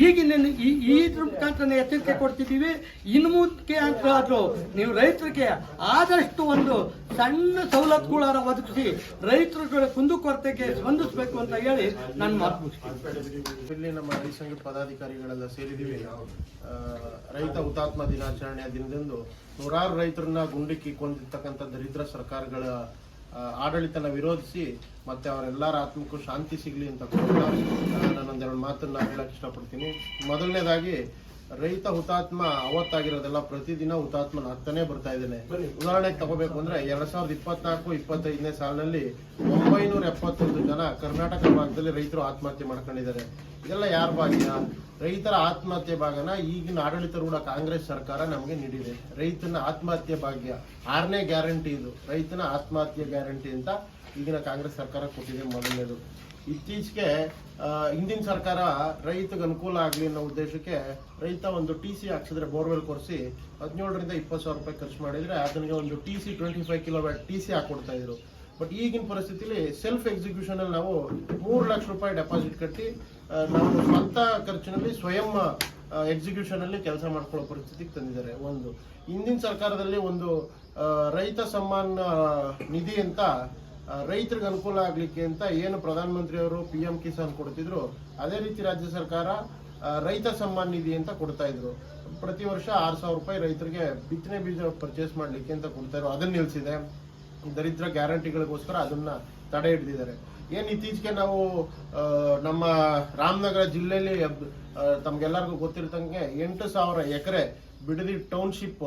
ಈಗಿನ ಈ ಇದ್ರ ಮುಖಾಂತರ ಎಚ್ಚರಿಕೆ ಕೊಡ್ತಿದ್ದೀವಿ. ಇನ್ನು ಅಂತ ಆದರೂ ನೀವು ರೈತರಿಗೆ ಆದಷ್ಟು ಒಂದು ಸಣ್ಣ ಸವಲತ್ತುಗಳನ್ನ ಒದಗಿಸಿ ರೈತರುಗಳ ಕುಂದುಕೊರತೆಗೆ ಸ್ಪಂದಿಸಬೇಕು ಅಂತ ಹೇಳಿ ನನ್ನ ಮಾತು ಇಲ್ಲಿ ನಮ್ಮ ರೈತ ಪದಾಧಿಕಾರಿಗಳೆಲ್ಲ ಸೇರಿದ್ದೀವಿ. ರೈತ ಹುತಾತ್ಮ ದಿನಾಚರಣೆಯ ದಿನದಂದು ನೂರಾರು ರೈತರನ್ನ ಗುಂಡಿಕ್ಕಿ ಕೊಂದಿರ್ತಕ್ಕಂಥ ದರಿದ್ರ ಸರ್ಕಾರಗಳ ಆಡಳಿತನ ವಿರೋಧಿಸಿ ಮತ್ತೆ ಅವರೆಲ್ಲರ ಆತ್ಮಕ್ಕೂ ಶಾಂತಿ ಸಿಗಲಿ ಅಂತ ನನ್ನೊಂದೆರಡು ನಾನೊಂದೆರಡು ಮಾತನ್ನ ಹೇಳಕ್ ಇಷ್ಟಪಡ್ತೀನಿ. ಮೊದಲನೇದಾಗಿ ರೈತ ಹುತಾತ್ಮ ಅವತ್ತಾಗಿರೋದೆಲ್ಲ ಪ್ರತಿದಿನ ಹುತಾತ್ಮನ ಹತ್ತನೇ ಬರ್ತಾ ಇದ್ದೇನೆ. ಉದಾಹರಣೆಗೆ ತಗೋಬೇಕು ಅಂದ್ರೆ ಎರಡ್ ಸಾವಿರದ ಇಪ್ಪತ್ನಾಲ್ಕು ಇಪ್ಪತ್ತೈದನೇ ಸಾಲಿನಲ್ಲಿ ಒಂಬೈನೂರ ಎಪ್ಪತ್ತೊಂದು ಜನ ಕರ್ನಾಟಕ ಭಾಗದಲ್ಲಿ ರೈತರು ಆತ್ಮಹತ್ಯೆ ಮಾಡ್ಕೊಂಡಿದ್ದಾರೆ. ಇದೆಲ್ಲ ಯಾರ ಭಾಗ್ಯ? ರೈತರ ಆತ್ಮಹತ್ಯೆ ಭಾಗನ ಈಗಿನ ಆಡಳಿತಾರೂಢ ಕಾಂಗ್ರೆಸ್ ಸರ್ಕಾರ ನಮಗೆ ನೀಡಿದೆ. ರೈತನ ಆತ್ಮಹತ್ಯೆ ಭಾಗ್ಯ. ಆರನೇ ಗ್ಯಾರಂಟಿ ಇದು. ರೈತನ ಆತ್ಮಹತ್ಯೆ ಗ್ಯಾರಂಟಿ ಅಂತ ಈಗಿನ ಕಾಂಗ್ರೆಸ್ ಸರ್ಕಾರ ಕೊಟ್ಟಿದೆ ಮೊದಲನೇದು. ಇತ್ತೀಚೆಗೆ ಹಿಂದಿನ ಸರ್ಕಾರ ರೈತಗೆ ಅನುಕೂಲ ಆಗಲಿ ಅನ್ನೋ ಉದ್ದೇಶಕ್ಕೆ ರೈತ ಒಂದು ಟಿ ಸಿ ಹಾಕ್ಸಿದ್ರೆ ಬೋರ್ವೆಲ್ ಕೊರೆಸಿ ಹದಿನೇಳರಿಂದ ಇಪ್ಪತ್ತು ಸಾವಿರ ರೂಪಾಯಿ ಖರ್ಚು ಮಾಡಿದ್ರೆ ಅದನಿಗೆ ಒಂದು T C twenty five kilo watt T C ಹಾಕೊಡ್ತಾ ಇದ್ರು. ಬಟ್ ಈಗಿನ ಪರಿಸ್ಥಿತಿಲಿ ಸೆಲ್ಫ್ ಎಕ್ಸಿಕ್ಯೂಷನಲ್ಲಿ ನಾವು ಮೂರು ಲಕ್ಷ ರೂಪಾಯಿ ಡೆಪಾಸಿಟ್ ಕಟ್ಟಿ ನಾವು ಸ್ವಂತ ಖರ್ಚಿನಲ್ಲಿ ಸ್ವಯಂ ಎಕ್ಸಿಕ್ಯೂಷನ್ ಅಲ್ಲಿ ಕೆಲಸ ಮಾಡ್ಕೊಳ್ಳೋ ಪರಿಸ್ಥಿತಿಗೆ ತಂದಿದ್ದಾರೆ. ಒಂದು, ಹಿಂದಿನ ಸರ್ಕಾರದಲ್ಲಿ ಒಂದು ರೈತ ಸಮ್ಮಾನ್ ನಿಧಿ ಅಂತ ರೈತರಿಗೆ ಅನುಕೂಲ ಆಗಲಿಕ್ಕೆ ಅಂತ ಏನು ಪ್ರಧಾನಮಂತ್ರಿ ಅವರು ಪಿ ಎಂ ಕಿಸಾನ್ ಕೊಡ್ತಿದ್ರು, ಅದೇ ರೀತಿ ರಾಜ್ಯ ಸರ್ಕಾರ ರೈತ ಸಮ್ಮಾನ್ ನಿಧಿ ಅಂತ ಕೊಡ್ತಾ ಇದ್ರು. ಪ್ರತಿ ವರ್ಷ ಆರು ಸಾವಿರ ರೂಪಾಯಿ ರೈತರಿಗೆ ಬಿತ್ತನೆ ಬೀಜ ಪರ್ಚೇಸ್ ಮಾಡ್ಲಿಕ್ಕೆ ಅಂತ ಕೊಡ್ತಾ ಇದ್ರು. ಅದನ್ನ ನಿಲ್ಸಿದೆ. ದರಿದ್ರ ಗ್ಯಾರಂಟಿಗಳಿಗೋಸ್ಕರ ಅದನ್ನ ತಡೆ ಹಿಡಿದಿದ್ದಾರೆ. ಏನು ಇತ್ತೀಚೆಗೆ ನಾವು ನಮ್ಮ ರಾಮನಗರ ಜಿಲ್ಲೆಯಲ್ಲಿ ತಮಗೆಲ್ಲರಿಗೂ ಗೊತ್ತಿರ್ತಂಗೆ ಎಂಟು ಸಾವಿರ ಎಕರೆ ಬಿಡದಿ ಟೌನ್ಶಿಪ್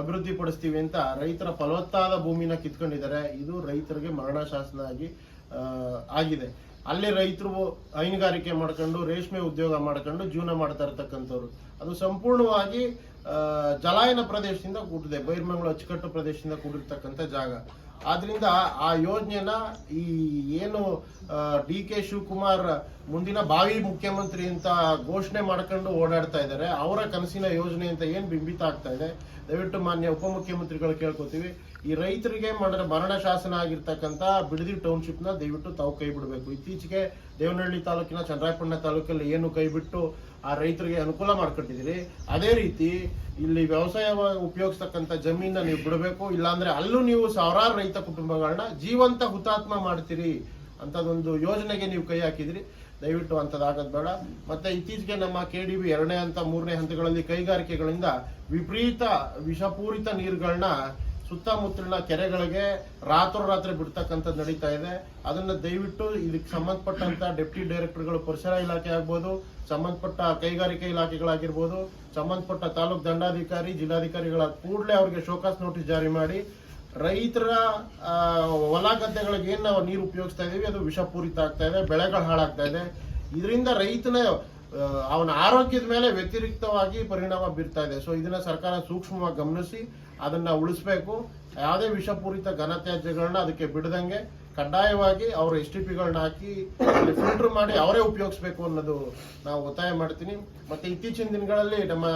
ಅಭಿವೃದ್ಧಿ ಪಡಿಸ್ತೀವಿ ಅಂತ ರೈತರ ಫಲವತ್ತಾದ ಭೂಮಿನ ಕಿತ್ಕೊಂಡಿದ್ದಾರೆ. ಇದು ರೈತರಿಗೆ ಮರಣ ಶಾಸನ ಆಗಿ ಆಗಿದೆ. ಅಲ್ಲಿ ರೈತರು ಹೈನುಗಾರಿಕೆ ಮಾಡ್ಕೊಂಡು, ರೇಷ್ಮೆ ಉದ್ಯೋಗ ಮಾಡ್ಕೊಂಡು ಜೀವನ ಮಾಡ್ತಾ ಇರ್ತಕ್ಕಂಥವ್ರು. ಅದು ಸಂಪೂರ್ಣವಾಗಿ ಜಲಾಯನ ಪ್ರದೇಶದಿಂದ ಕೂಡಿದೆ. ಬೈರ್ಮಂಗ್ಳು ಅಚ್ಚುಕಟ್ಟು ಪ್ರದೇಶದಿಂದ ಕೂಡಿರ್ತಕ್ಕಂಥ ಜಾಗ. ಆದ್ರಿಂದ ಆ ಯೋಜನೆನ ಈ ಏನು ಡಿ ಕೆ ಶಿವಕುಮಾರ್ ಮುಂದಿನ ಭಾವಿ ಮುಖ್ಯಮಂತ್ರಿ ಅಂತ ಘೋಷಣೆ ಮಾಡ್ಕೊಂಡು ಓಡಾಡ್ತಾ ಇದ್ದಾರೆ. ಅವರ ಕನಸಿನ ಯೋಜನೆ ಅಂತ ಏನು ಬಿಂಬಿತ ಆಗ್ತಾ ಇದೆ? ದಯವಿಟ್ಟು ಮಾನ್ಯ ಉಪಮುಖ್ಯಮಂತ್ರಿಗಳು ಕೇಳ್ಕೊತೀವಿ. ಈ ರೈತರಿಗೆ ಮರಣ ಮರಣ ಶಾಸನ ಆಗಿರ್ತಕ್ಕಂಥ ಬಿಡದಿ ಟೌನ್ಶಿಪ್ನ ದಯವಿಟ್ಟು ತಾವು ಕೈ ಬಿಡಬೇಕು. ಇತ್ತೀಚೆಗೆ ದೇವನಹಳ್ಳಿ ತಾಲೂಕಿನ ಚಂದ್ರಾಯಪಣ್ಣ ತಾಲೂಕಲ್ಲಿ ಏನು ಕೈ ಬಿಟ್ಟು ಆ ರೈತರಿಗೆ ಅನುಕೂಲ ಮಾಡ್ಕೊಟ್ಟಿದ್ದೀರಿ. ಅದೇ ರೀತಿ ಇಲ್ಲಿ ವ್ಯವಸಾಯ ಉಪಯೋಗಿಸ್ತಕ್ಕಂಥ ಜಮೀನ ನೀವು ಬಿಡಬೇಕು, ಇಲ್ಲಾಂದ್ರೆ ಅಲ್ಲೂ ನೀವು ಸಾವಿರಾರು ರೈತ ಕುಟುಂಬಗಳನ್ನ ಜೀವಂತ ಹುತಾತ್ಮ ಮಾಡ್ತೀರಿ ಅಂತದೊಂದು ಯೋಜನೆಗೆ ನೀವು ಕೈ ಹಾಕಿದ್ರಿ. ದಯವಿಟ್ಟು ಅಂತದಾಗದ್ ಬೇಡ. ಮತ್ತೆ ಇತ್ತೀಚೆಗೆ ನಮ್ಮ ಕೆ ಡಿ ಬಿ ಎರಡನೇ ಹಂತ, ಮೂರನೇ ಹಂತಗಳಲ್ಲಿ ಕೈಗಾರಿಕೆಗಳಿಂದ ವಿಪರೀತ ವಿಷಪೂರಿತ ನೀರುಗಳನ್ನ ಸುತ್ತಮುತ್ತಲಿನ ಕೆರೆಗಳಿಗೆ ರಾತ್ರೋರಾತ್ರಿ ಬಿಡ್ತಕ್ಕಂಥದ್ದು ನಡೀತಾ ಇದೆ. ಅದನ್ನ ದಯವಿಟ್ಟು ಇದಕ್ಕೆ ಸಂಬಂಧಪಟ್ಟಂತ ಡೆಪ್ಟಿ ಡೈರೆಕ್ಟರ್ಗಳು ಪರಿಸರ ಇಲಾಖೆ ಆಗ್ಬೋದು, ಸಂಬಂಧಪಟ್ಟ ಕೈಗಾರಿಕೆ ಇಲಾಖೆಗಳಾಗಿರ್ಬೋದು, ಸಂಬಂಧಪಟ್ಟ ತಾಲೂಕು ದಂಡಾಧಿಕಾರಿ, ಜಿಲ್ಲಾಧಿಕಾರಿಗಳ ಕೂಡಲೇ ಅವರಿಗೆ ಶೋಕಾಸ್ ನೋಟಿಸ್ ಜಾರಿ ಮಾಡಿ. ರೈತರ ಹೊಲ ಗದ್ದೆಗಳಿಗೆ ಏನು ನಾವು ನೀರು ಉಪಯೋಗಿಸ್ತಾ ಇದೀವಿ, ಅದು ವಿಷಪೂರಿತ ಆಗ್ತಾ ಇದೆ, ಬೆಳೆಗಳು ಹಾಳಾಗ್ತಾ ಇದೆ. ಇದರಿಂದ ರೈತನ ಅವನ ಆರೋಗ್ಯದ ಮೇಲೆ ವ್ಯತಿರಿಕ್ತವಾಗಿ ಪರಿಣಾಮ ಬೀರ್ತಾ ಇದೆ. ಸೊ ಇದನ್ನ ಸರ್ಕಾರ ಸೂಕ್ಷ್ಮವಾಗಿ ಗಮನಿಸಿ ಅದನ್ನ ಉಳಿಸ್ಬೇಕು. ಯಾವುದೇ ವಿಷಪೂರಿತ ಘನತ್ಯಾಜ್ಯಗಳನ್ನ ಅದಕ್ಕೆ ಬಿಡದಂಗೆ ಕಡ್ಡಾಯವಾಗಿ ಅವರ ಎಸ್ ಟಿ ಪಿಗಳನ್ನ ಹಾಕಿ ಫಿಲ್ಟರ್ ಮಾಡಿ ಅವರೇ ಉಪಯೋಗಿಸ್ಬೇಕು ಅನ್ನೋದು ನಾವು ಒತ್ತಾಯ ಮಾಡ್ತೀನಿ. ಮತ್ತೆ ಇತ್ತೀಚಿನ ದಿನಗಳಲ್ಲಿ ನಮ್ಮ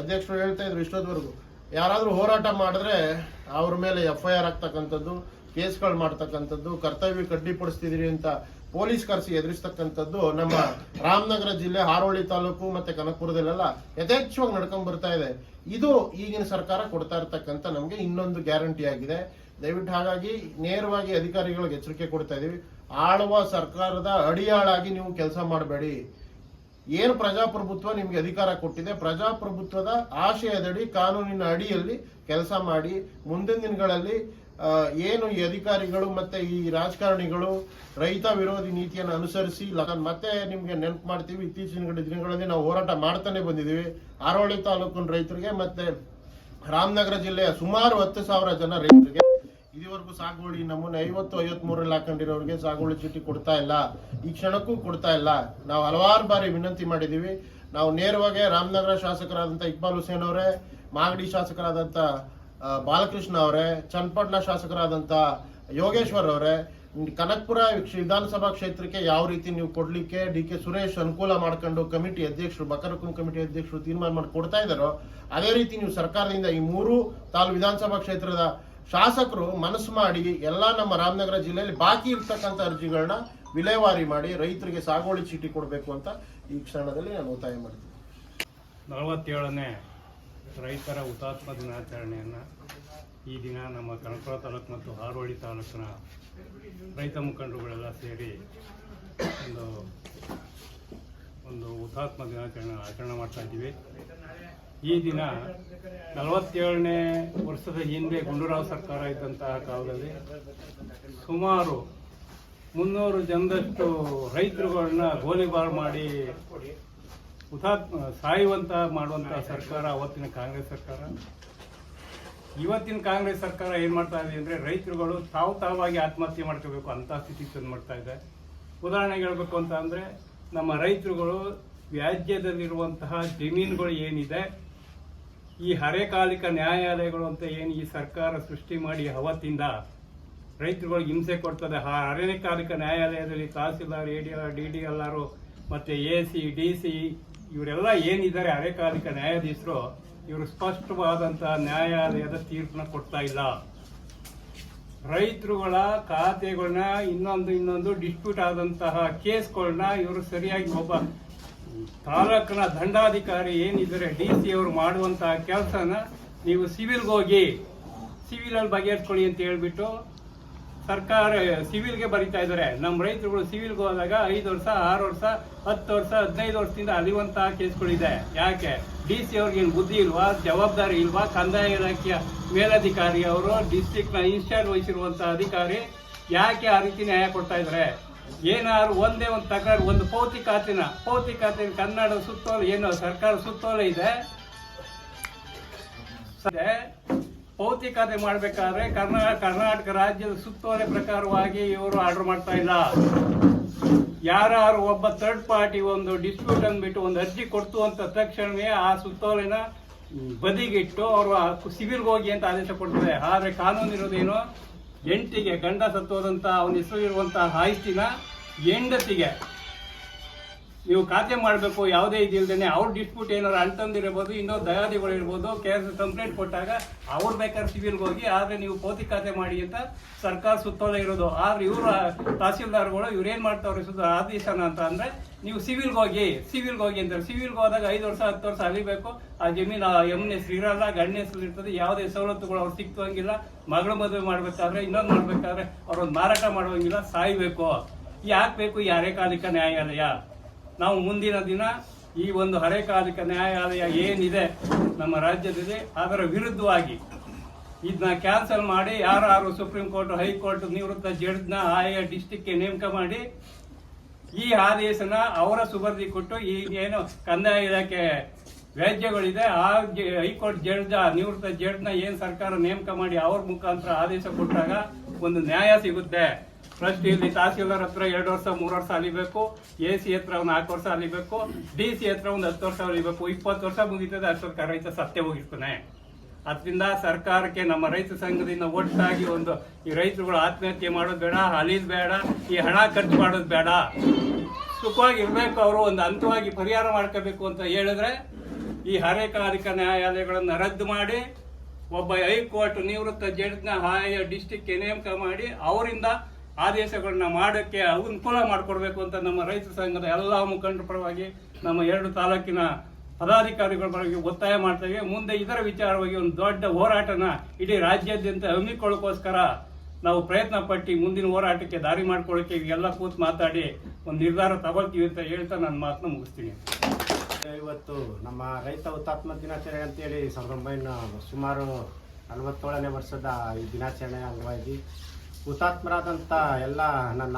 ಅಧ್ಯಕ್ಷರು ಹೇಳ್ತಾ ಇದ್ರು ಇಷ್ಟೊತ್ತವರೆಗೂ, ಯಾರಾದರೂ ಹೋರಾಟ ಮಾಡಿದ್ರೆ ಅವ್ರ ಮೇಲೆ ಎಫ್ ಐ ಆರ್ ಆಗ್ತಕ್ಕಂಥದ್ದು, ಕೇಸ್ಗಳು ಮಾಡ್ತಕ್ಕಂಥದ್ದು, ಕರ್ತವ್ಯ ಕಡ್ಡಿಪಡಿಸ್ತಿದ್ದೀರಿ ಅಂತ ಪೊಲೀಸ್ ಕರೆಸಿ ಎದುರಿಸ್ತಕ್ಕಂಥದ್ದು ನಮ್ಮ ರಾಮನಗರ ಜಿಲ್ಲೆ ಹಾರೋಳಿ ತಾಲೂಕು ಮತ್ತೆ ಕನಕಪುರದಲ್ಲೆಲ್ಲ ಯಥೇಚ್ಛವಾಗಿ ನಡ್ಕೊಂಡ್ ಬರ್ತಾ ಇದೆ. ಇದು ಈಗಿನ ಸರ್ಕಾರ ಕೊಡ್ತಾ ಇರ್ತಕ್ಕಂಥ ನಮಗೆ ಇನ್ನೊಂದು ಗ್ಯಾರಂಟಿ ಆಗಿದೆ. ದಯವಿಟ್ಟು ಹಾಗಾಗಿ ನೇರವಾಗಿ ಅಧಿಕಾರಿಗಳಿಗೆ ಎಚ್ಚರಿಕೆ ಕೊಡ್ತಾ ಇದೀವಿ. ಆಳುವ ಸರ್ಕಾರದ ಅಡಿಯಾಳಾಗಿ ನೀವು ಕೆಲಸ ಮಾಡಬೇಡಿ. ಏನು ಪ್ರಜಾಪ್ರಭುತ್ವ ನಿಮಗೆ ಅಧಿಕಾರ ಕೊಟ್ಟಿದೆ, ಪ್ರಜಾಪ್ರಭುತ್ವದ ಆಶಯದಡಿ, ಕಾನೂನಿನ ಅಡಿಯಲ್ಲಿ ಕೆಲಸ ಮಾಡಿ, ಮುಂದಿನ ದಿನಗಳಲ್ಲಿ ಏನು ಈ ಅಧಿಕಾರಿಗಳು ಮತ್ತೆ ಈ ರಾಜಕಾರಣಿಗಳು ರೈತ ವಿರೋಧಿ ನೀತಿಯನ್ನು ಅನುಸರಿಸಿ ಮತ್ತೆ ನಿಮ್ಗೆ ನೆನಪು ಮಾಡ್ತೀವಿ. ಇತ್ತೀಚಿನ ದಿನಗಳಲ್ಲಿ ನಾವು ಹೋರಾಟ ಮಾಡ್ತಾನೆ ಬಂದಿದ್ದೀವಿ. ಆರೋಳಿ ತಾಲೂಕಿನ ರೈತರಿಗೆ ಮತ್ತೆ ರಾಮನಗರ ಜಿಲ್ಲೆಯ ಸುಮಾರು ಹತ್ತು ಸಾವಿರ ಜನ ರೈತರಿಗೆ ಇದುವರೆಗೂ ಸಾಗುವಳಿ ನಮ್ಮನ್ನು ಐವತ್ತು ಐವತ್ ಮೂರಲ್ಲಿ ಹಾಕೊಂಡಿರೋರಿಗೆ ಸಾಗುವಳಿ ಚೀಟಿ ಕೊಡ್ತಾ ಇಲ್ಲ. ಈ ಕ್ಷಣಕ್ಕೂ ಕೊಡ್ತಾ ಇಲ್ಲ. ನಾವು ಹಲವಾರು ಬಾರಿ ವಿನಂತಿ ಮಾಡಿದೀವಿ ನಾವು ನೇರವಾಗಿ ರಾಮನಗರ ಶಾಸಕರಾದಂಥ ಇಕ್ಬಾಲ್ ಹುಸೇನ್ ಅವರೇ ಮಾಗಡಿ ಶಾಸಕರಾದಂತ ಆ, ಬಾಲಕೃಷ್ಣ ಅವರೇ, ಚನ್ನಪಟ್ಟಣ ಶಾಸಕರಾದಂಥ ಯೋಗೇಶ್ವರ್ ಅವರೇ, ಕನಕ್ಪುರ ವಿಧಾನಸಭಾ ಕ್ಷೇತ್ರಕ್ಕೆ ಯಾವ ರೀತಿ ನೀವು ಕೊಡ್ಲಿಕ್ಕೆ ಡಿ ಕೆ ಸುರೇಶ್ ಅನುಕೂಲ ಮಾಡ್ಕೊಂಡು ಕಮಿಟಿ ಅಧ್ಯಕ್ಷರು ಬಕರಕುಂ ಕಮಿಟಿ ಅಧ್ಯಕ್ಷರು ತೀರ್ಮಾನ ಮಾಡಿ ಕೊಡ್ತಾ ಇದ್ದಾರೋ, ಅದೇ ರೀತಿ ನೀವು ಸರ್ಕಾರದಿಂದ ಈ ಮೂರು ತಾಲೂಕು ವಿಧಾನಸಭಾ ಕ್ಷೇತ್ರದ ಶಾಸಕರು ಮನಸ್ಸು ಮಾಡಿ ಎಲ್ಲ ನಮ್ಮ ರಾಮನಗರ ಜಿಲ್ಲೆಯಲ್ಲಿ ಬಾಕಿ ಇರ್ತಕ್ಕಂಥ ಅರ್ಜಿಗಳನ್ನ ವಿಲೇವಾರಿ ಮಾಡಿ ರೈತರಿಗೆ ಸಾಗುವಳಿ ಚೀಟಿ ಕೊಡಬೇಕು ಅಂತ ಈ ಕ್ಷಣದಲ್ಲಿ ನಾನು ಒತ್ತಾಯ ಮಾಡ್ತೀನಿ. ನಲವತ್ತೇಳನೇ ರೈತರ ಹುತಾತ್ಮ ದಿನಾಚರಣೆಯನ್ನು ಈ ದಿನ ನಮ್ಮ ಕನಕಪುರ ತಾಲೂಕು ಮತ್ತು ಹಾರೋಳಿ ತಾಲೂಕಿನ ರೈತ ಮುಖಂಡರುಗಳೆಲ್ಲ ಸೇರಿ ಒಂದು ಒಂದು ಹುತಾತ್ಮ ದಿನಾಚರಣೆ ಆಚರಣೆ ಮಾಡ್ತಾ ಇದ್ದೀವಿ. ಈ ದಿನ ನಲವತ್ತೇಳನೇ ವರ್ಷದ ಹಿಂದೆ ಗುಂಡೂರಾವ್ ಸರ್ಕಾರ ಇದ್ದಂತಹ ಕಾಲದಲ್ಲಿ ಸುಮಾರು ಮುನ್ನೂರು ಜನದಷ್ಟು ರೈತರುಗಳನ್ನ ಗೋಲಿಬಾರ್ ಮಾಡಿ ಹುತಾತ್ಮ ಸಾಯುವಂತ ಮಾಡುವಂತ ಸರ್ಕಾರ ಅವತ್ತಿನ ಕಾಂಗ್ರೆಸ್ ಸರ್ಕಾರ. ಇವತ್ತಿನ ಕಾಂಗ್ರೆಸ್ ಸರ್ಕಾರ ಏನು ಮಾಡ್ತಾ ಇದೆ ಅಂದ್ರೆ ರೈತರುಗಳು ತಾವು ತಾವಾಗಿ ಆತ್ಮಹತ್ಯೆ ಮಾಡ್ಕೋಬೇಕು ಅಂತ ಸ್ಥಿತಿ ತಂದು ಮಾಡ್ತಾ ಇದೆ. ಉದಾಹರಣೆಗೆ ಹೇಳ್ಬೇಕು ಅಂತ ಅಂದರೆ ನಮ್ಮ ರೈತರುಗಳು ವ್ಯಾಜ್ಯದಲ್ಲಿರುವಂತಹ ಜಮೀನುಗಳು ಏನಿದೆ, ಈ ಹರೆಕಾಲಿಕ ನ್ಯಾಯಾಲಯಗಳು ಅಂತ ಏನು ಈ ಸರ್ಕಾರ ಸೃಷ್ಟಿ ಮಾಡಿ ಅವತ್ತಿಂದ ರೈತರುಗಳಿಗೆ ಹಿಂಸೆ ಕೊಡ್ತದೆ. ಆ ಹರೆಕಾಲಿಕ ನ್ಯಾಯಾಲಯದಲ್ಲಿ tahsildar, A D D D L R, ಮತ್ತು ಎ ಸಿ, ಡಿ ಸಿ ಇವರೆಲ್ಲ ಏನಿದ್ದಾರೆ ಅರೆಕಾಲಿಕ ನ್ಯಾಯಾಧೀಶರು, ಇವರು ಸ್ಪಷ್ಟವಾದಂತಹ ನ್ಯಾಯಾಲಯದ ತೀರ್ಪನ್ನ ಕೊಡ್ತಾ ಇಲ್ಲ. ರೈತರುಗಳ ಖಾತೆಗಳನ್ನ ಇನ್ನೊಂದು ಇನ್ನೊಂದು ಡಿಸ್ಪ್ಯೂಟ್ ಆದಂತಹ ಕೇಸ್ಗಳನ್ನ ಇವರು ಸರಿಯಾಗಿ ಒಬ್ಬ ತಾಲೂಕಿನ ದಂಡಾಧಿಕಾರಿ ಏನಿದ್ದಾರೆ, ಡಿ ಸಿ ಅವರು ಮಾಡುವಂತಹ ಕೆಲಸನ ನೀವು ಸಿವಿಲ್ಗೆ ಹೋಗಿ ಸಿವಿಲ್ ಅಲ್ಲಿ ಬಗೆಹರಿಸ್ಕೊಳ್ಳಿ ಅಂತ ಹೇಳ್ಬಿಟ್ಟು ಸರ್ಕಾರ ಸಿವಿಲ್ಗೆ ಬರಿತಾ ಇದ್ದಾರೆ. ನಮ್ಮ ರೈತರುಗಳು ಸಿವಿಲ್ಗೆ ಹೋದಾಗ ಐದು ವರ್ಷ, ಆರು ವರ್ಷ, ಹತ್ತು ವರ್ಷ, ಹದಿನೈದು ವರ್ಷದಿಂದ ಅಲಿವಂತಹ ಕೇಸ್ಗಳಿದೆ. ಯಾಕೆ? ಡಿ ಸಿ ಅವ್ರಿಗೆ ಬುದ್ಧಿ ಇಲ್ವಾ? ಜವಾಬ್ದಾರಿ ಇಲ್ವಾ? ಕಂದಾಯ ಇಲಾಖೆಯ ಮೇಲಧಿಕಾರಿ ಅವರು ಡಿಸ್ಟಿಕ್ನ ಇನ್ಚಾರ್ಜ್ ವಹಿಸಿರುವಂತಹ ಅಧಿಕಾರಿ ಯಾಕೆ ಆ ರೀತಿ ನ್ಯಾಯ ಕೊಡ್ತಾ ಇದ್ದಾರೆ? ಏನಾದ್ರು ಒಂದೇ ಒಂದು ತಕರಾರು, ಒಂದು ಪೌತಿ ಖಾತೆನ ಪೌತಿ ಖಾತೆ ಕನ್ನಡ ಸುತ್ತೋಲೆ, ಏನು ಸರ್ಕಾರ ಸುತ್ತೋಲೆ ಇದೆ? ಸದ್ಯ ಮಾಡಬೇಕಾದ್ರೆ ಕರ್ನಾಟಕ ಕರ್ನಾಟಕ ರಾಜ್ಯದ ಸುತ್ತೋಲೆ ಪ್ರಕಾರವಾಗಿ ಇವರು ಆರ್ಡರ್ ಮಾಡ್ತಾ ಇಲ್ಲ. ಯಾರು ಒಬ್ಬ ಥರ್ಡ್ ಪಾರ್ಟಿ ಒಂದು ಡಿಸ್ಪ್ಯೂಟ್ ಅಂದ್ಬಿಟ್ಟು ಒಂದು ಅರ್ಜಿ ಕೊಡ್ತು ಅಂತ ತಕ್ಷಣವೇ ಆ ಸುತ್ತೋಲೆನ ಬದಿಗಿಟ್ಟು ಅವರು ಸಿವಿಲ್ಗೆ ಹೋಗಿ ಅಂತ ಆದೇಶ ಕೊಡ್ತಾರೆ. ಆದರೆ ಕಾನೂನು ಇರೋದೇನು ಎಂಟಿಗೆ ಗಂಡ ಸತ್ತೋದಂತ ಅವನ ಹೆಸರು ಇರುವಂತಹ ಆಯ್ತಿನ ಹೆಂಡತಿಗೆ ನೀವು ಖಾತೆ ಮಾಡಬೇಕು, ಯಾವುದೇ ಇದಿಲ್ಲದೇನೆ ಅವ್ರ ಡಿಸ್ಪ್ಯೂಟ್ ಏನಾರು ಅಂತಂದಿರ್ಬೋದು, ಇನ್ನೂ ದಯಾದಿಗಳು ಇರ್ಬೋದು ಕೇಸ್ ಕಂಪ್ಲೇಂಟ್ ಕೊಟ್ಟಾಗ ಅವ್ರು ಬೇಕಾದ್ರೆ ಸಿವಿಲ್ಗೆ ಹೋಗಿ, ಆದರೆ ನೀವು ಪೋತಿ ಖಾತೆ ಮಾಡಿ ಅಂತ ಸರ್ಕಾರ ಸುತ್ತೋಲೆ ಇರೋದು. ಆದ್ರೆ ಇವರು ತಹಸೀಲ್ದಾರ್ಗಳು ಏನು ಮಾಡ್ತಾವ್ರೆ ಸುತ್ತ ಆದೇಶನ ಅಂತ ಅಂದ್ರೆ ನೀವು ಸಿವಿಲ್ಗೆ ಹೋಗಿ ಸಿವಿಲ್ಗೆ ಹೋಗಿ ಅಂತಾರೆ. ಸಿವಿಲ್ಗೆ ಹೋದಾಗ ಐದು ವರ್ಷ, ಹತ್ತು ವರ್ಷ ಅಲಿಬೇಕು. ಆ ಜಮೀನು ಎಮ್ನೆ ಹೆಸರು ಇರಲ್ಲ, ಗಂಡ ಹೆಸರು ಯಾವುದೇ ಸವಲತ್ತುಗಳು ಅವ್ರು ಸಿಕ್ತಂಗಿಲ್ಲ. ಮಗಳು ಮದುವೆ ಮಾಡಬೇಕಾದ್ರೆ, ಇನ್ನೊಂದು ಮಾಡಬೇಕಾದ್ರೆ ಅವ್ರೊಂದು ಮಾರಾಟ ಮಾಡುವಂಗಿಲ್ಲ, ಸಾಯ್ಬೇಕು. ಯಾಕೆ ಬೇಕು? ಈ ಅರೆಕಾಲಿಕ ನ್ಯಾಯಾಲಯ. ನಾವು ಮುಂದಿನ ದಿನ ಈ ಒಂದು ಹರೇಕಾಲಿಕ ನ್ಯಾಯಾಲಯ ಏನಿದೆ ನಮ್ಮ ರಾಜ್ಯದಲ್ಲಿ ಅದರ ವಿರುದ್ಧವಾಗಿ ಇದನ್ನ ಕ್ಯಾನ್ಸಲ್ ಮಾಡಿ ಯಾರು ಸುಪ್ರೀಂ ಕೋರ್ಟ್, ಹೈಕೋರ್ಟ್, ನಿವೃತ್ತ ಜಡ್ಜ್ನ ಆಯಾ ಡಿಸ್ಟಿಕ್ಗೆ ನೇಮಕ ಮಾಡಿ ಈ ಆದೇಶನ ಅವರ ಸುಬರ್ದಿ ಕೊಟ್ಟು ಈಗೇನು ಕಂದಾಯ ಇಲಾಖೆ ವ್ಯಾಜ್ಯಗಳಿದೆ, ಆ ಹೈಕೋರ್ಟ್ ಜಡ್ಜ್ ನಿವೃತ್ತ ಜಡ್ಜ್ನ ಏನು ಸರ್ಕಾರ ನೇಮಕ ಮಾಡಿ ಅವ್ರ ಮುಖಾಂತರ ಆದೇಶ ಕೊಟ್ಟಾಗ ಒಂದು ನ್ಯಾಯ ಸಿಗುತ್ತೆ. ಫಸ್ಟ್ ಇಲ್ಲಿ ತಹಸೀಲ್ದಾರ್ ಹತ್ರ ಎರಡು ವರ್ಷ, ಮೂರು ವರ್ಷ ಅಲಿಬೇಕು, ಎ ಸಿ ಹತ್ರ ಒಂದು ನಾಲ್ಕು ವರ್ಷ ಅಲಿಬೇಕು, ಡಿ ಸಿ ಹತ್ರ ಒಂದು ಹತ್ತು ವರ್ಷ ಅಲಿಬೇಕು, ಇಪ್ಪತ್ತು ವರ್ಷ ಮುಗಿತದೆ ಅಷ್ಟೊತ್ತು ರೈತ ಸತ್ಯ ಹೋಗಿರ್ತಾನೆ. ಅದರಿಂದ ಸರ್ಕಾರಕ್ಕೆ ನಮ್ಮ ರೈತ ಸಂಘದಿಂದ ಒಟ್ಟಾಗಿ ಒಂದು ಈ ರೈತರುಗಳು ಆತ್ಮಹತ್ಯೆ ಮಾಡೋದು ಬೇಡ, ಅಲಿದು ಬೇಡ, ಈ ಹಣ ಖರ್ಚು ಮಾಡೋದು ಬೇಡ. ಸುಖವಾಗಿ ಇರಬೇಕು ಅವರು, ಒಂದು ಹಂತವಾಗಿ ಪರಿಹಾರ ಮಾಡ್ಕೋಬೇಕು ಅಂತ ಹೇಳಿದ್ರೆ ಈ ಹರೇಕಾಲಿಕ ನ್ಯಾಯಾಲಯಗಳನ್ನು ರದ್ದು ಮಾಡಿ, ಒಬ್ಬ ಹೈಕೋರ್ಟ್ ನಿವೃತ್ತ ಜಡ್ಜ್ನ ಆಯಾ ಡಿಸ್ಟಿಕ್ಗೆ ನೇಮಕ ಮಾಡಿ, ಅವರಿಂದ ಆದೇಶಗಳನ್ನ ಮಾಡೋಕ್ಕೆ ಅನುಕೂಲ ಮಾಡಿಕೊಡ್ಬೇಕು ಅಂತ ನಮ್ಮ ರೈತ ಸಂಘದ ಎಲ್ಲ ಮುಖಂಡರ ಪರವಾಗಿ ನಮ್ಮ ಎರಡು ತಾಲೂಕಿನ ಪದಾಧಿಕಾರಿಗಳ ಪರವಾಗಿ ಒತ್ತಾಯ ಮಾಡ್ತೇವೆ ಮುಂದೆ ಇದರ ವಿಚಾರವಾಗಿ ಒಂದು ದೊಡ್ಡ ಹೋರಾಟನ ಇಡೀ ರಾಜ್ಯಾದ್ಯಂತ ಹಮ್ಮಿಕೊಳ್ಳೋಕ್ಕೋಸ್ಕರ ನಾವು ಪ್ರಯತ್ನ ಪಟ್ಟು ಮುಂದಿನ ಹೋರಾಟಕ್ಕೆ ದಾರಿ ಮಾಡ್ಕೊಳ್ಳೋಕೆ ಎಲ್ಲ ಕೂತು ಮಾತಾಡಿ ಒಂದು ನಿರ್ಧಾರ ತಗೊಳ್ತೀವಿ ಅಂತ ಹೇಳ್ತಾ ನನ್ನ ಮಾತನ್ನ ಮುಗಿಸ್ತೀನಿ. ಇವತ್ತು ನಮ್ಮ ರೈತ ಹುತಾತ್ಮ ದಿನಾಚರಣೆ ಅಂತೇಳಿ ಸಾವಿರದ ಒಂಬೈನೂರ ಸುಮಾರು ನಲವತ್ತೇಳನೇ ವರ್ಷದ ಈ ದಿನಾಚರಣೆ ಅಂಗವಾಗಿ ಹುತಾತ್ಮರಾದಂಥ ಎಲ್ಲ ನನ್ನ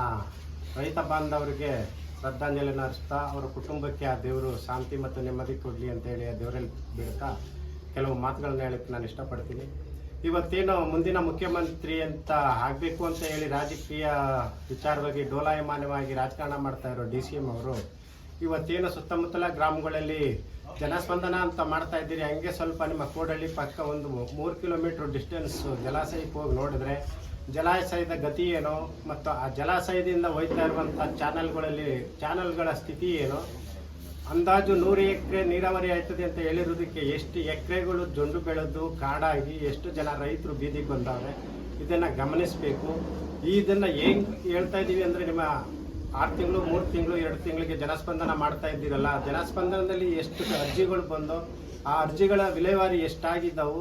ರೈತ ಬಾಂಧವರಿಗೆ ಶ್ರದ್ಧಾಂಜಲಿನ ಅರ್ಪಿಸ್ತಾ ಅವರ ಕುಟುಂಬಕ್ಕೆ ಆ ದೇವರು ಶಾಂತಿ ಮತ್ತು ನೆಮ್ಮದಿ ಕೊಡಲಿ ಅಂತೇಳಿ ಆ ದೇವರಲ್ಲಿ ಬಿಡ್ತಾ ಕೆಲವು ಮಾತುಗಳನ್ನ ಹೇಳಕ್ಕೆ ನಾನು ಇಷ್ಟಪಡ್ತೀನಿ. ಇವತ್ತೇನು ಮುಂದಿನ ಮುಖ್ಯಮಂತ್ರಿ ಅಂತ ಆಗಬೇಕು ಅಂತ ಹೇಳಿ ರಾಜಕೀಯ ವಿಚಾರವಾಗಿ ಡೋಲಾಯಮಾನವಾಗಿ ರಾಜಕಾರಣ ಮಾಡ್ತಾ ಇರೋ ಡಿ ಸಿ ಎಂ ಅವರು, ಇವತ್ತೇನು ಸುತ್ತಮುತ್ತಲ ಗ್ರಾಮಗಳಲ್ಲಿ ಜನಸ್ಪಂದನ ಅಂತ ಮಾಡ್ತಾ ಇದ್ದೀರಿ, ಹಂಗೆ ಸ್ವಲ್ಪ ನಿಮ್ಮ ಕೋಡಳ್ಳಿ ಪಕ್ಕ ಒಂದು ಮೂರು ಕಿಲೋಮೀಟರ್ ಡಿಸ್ಟೆನ್ಸ್ ಜಲಾಶಯಕ್ಕೆ ಹೋಗಿ ನೋಡಿದ್ರೆ ಜಲಾಶಯದ ಗತಿ ಏನು ಮತ್ತು ಆ ಜಲಾಶಯದಿಂದ ಹೋಯ್ತಾ ಇರುವಂಥ ಚಾನಲ್ಗಳಲ್ಲಿ ಚಾನಲ್ಗಳ ಸ್ಥಿತಿ ಏನು? ಅಂದಾಜು ನೂರು ಎಕರೆ ನೀರಾವರಿ ಆಯ್ತದೆ ಅಂತ ಹೇಳಿರೋದಕ್ಕೆ ಎಷ್ಟು ಎಕರೆಗಳು ಜೊಂಡು ಬೆಳೆದು ಕಾಡಾಗಿ ಎಷ್ಟು ಜನ ರೈತರು ಬೀದಿಗೆ ಬಂದವ್ರೆ? ಇದನ್ನು ಗಮನಿಸಬೇಕು. ಇದನ್ನು ಏನು ಹೇಳ್ತಾ ಇದ್ದೀವಿ ಅಂದರೆ ನಿಮ್ಮ ಆರು ತಿಂಗಳು, ಮೂರು ತಿಂಗಳು, ಎರಡು ತಿಂಗಳಿಗೆ ಜನಸ್ಪಂದನ ಮಾಡ್ತಾ ಇದ್ದೀರಲ್ಲ ಜನಸ್ಪಂದನದಲ್ಲಿ ಎಷ್ಟು ಅರ್ಜಿಗಳು ಬಂದು ಆ ಅರ್ಜಿಗಳ ವಿಲೇವಾರಿ ಎಷ್ಟಾಗಿದ್ದವು?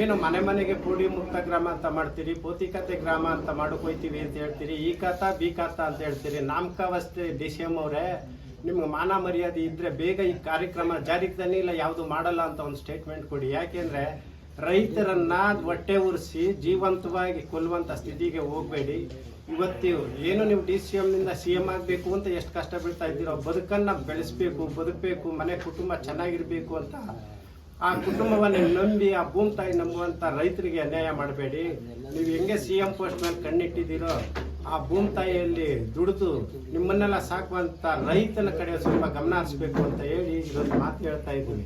ಏನು ಮನೆ ಮನೆಗೆ ಪೂಡಿ ಮುಕ್ತ ಗ್ರಾಮ ಅಂತ ಮಾಡ್ತೀರಿ, ಪೋತಿಕತೆ ಗ್ರಾಮ ಅಂತ ಮಾಡ್ಕೊಯ್ತೀವಿ ಅಂತ ಹೇಳ್ತೀರಿ, ಈ ಕಾತ ಬಿ ಕಾತ ಅಂತ ಹೇಳ್ತೀರಿ. ನಾಮಕಾವಸ್ಥೆ ಡಿ ಸಿ ಎಂ ಅವರೇ, ನಿಮ್ಗೆ ಮಾನ ಮರ್ಯಾದೆ ಇದ್ರೆ ಬೇಗ ಈ ಕಾರ್ಯಕ್ರಮ ಜಾರಿಗೆ ತನ್ನಿ, ಇಲ್ಲ ಯಾವುದು ಮಾಡಲ್ಲ ಅಂತ ಒಂದು ಸ್ಟೇಟ್ಮೆಂಟ್ ಕೊಡಿ. ಯಾಕೆಂದ್ರೆ ರೈತರನ್ನ ಹೊಟ್ಟೆ ಉರಿಸಿ ಜೀವಂತವಾಗಿ ಕೊಲ್ಲುವಂತ ಸ್ಥಿತಿಗೆ ಹೋಗ್ಬೇಡಿ. ಇವತ್ತು ಏನು ನೀವು ಡಿ ಸಿ ನಿಂದ ಸಿ ಎಂ ಆಗಬೇಕು ಅಂತ ಎಷ್ಟು ಕಷ್ಟ ಬೀಳ್ತಾ ಇದ್ದೀರೋ, ಬದುಕನ್ನ ಬೆಳೆಸಬೇಕು, ಬದುಕಬೇಕು, ಮನೆ ಕುಟುಂಬ ಚೆನ್ನಾಗಿರಬೇಕು ಅಂತ ಆ ಕುಟುಂಬವನ್ನು ನಂಬಿ, ಆ ಭೂಮಿ ತಾಯಿ ನಂಬುವಂತ ರೈತರಿಗೆ ಅನ್ಯಾಯ ಮಾಡಬೇಡಿ. ನೀವು ಹೆಂಗೆ ಸಿ ಎಂ ಪೋಸ್ಟ್ ಮೇಲೆ ಕಣ್ಣಿಟ್ಟಿದ್ದೀರೋ, ಆ ಭೂಮಿ ತಾಯಿಯಲ್ಲಿ ದುಡಿದು ನಿಮ್ಮನ್ನೆಲ್ಲ ಸಾಕುವಂಥ ರೈತನ ಕಡೆ ಸ್ವಲ್ಪ ಗಮನ ಹರಿಸ್ಬೇಕು ಅಂತ ಹೇಳಿ ಇವತ್ತು ಮಾತು ಹೇಳ್ತಾ ಇದ್ದೀವಿ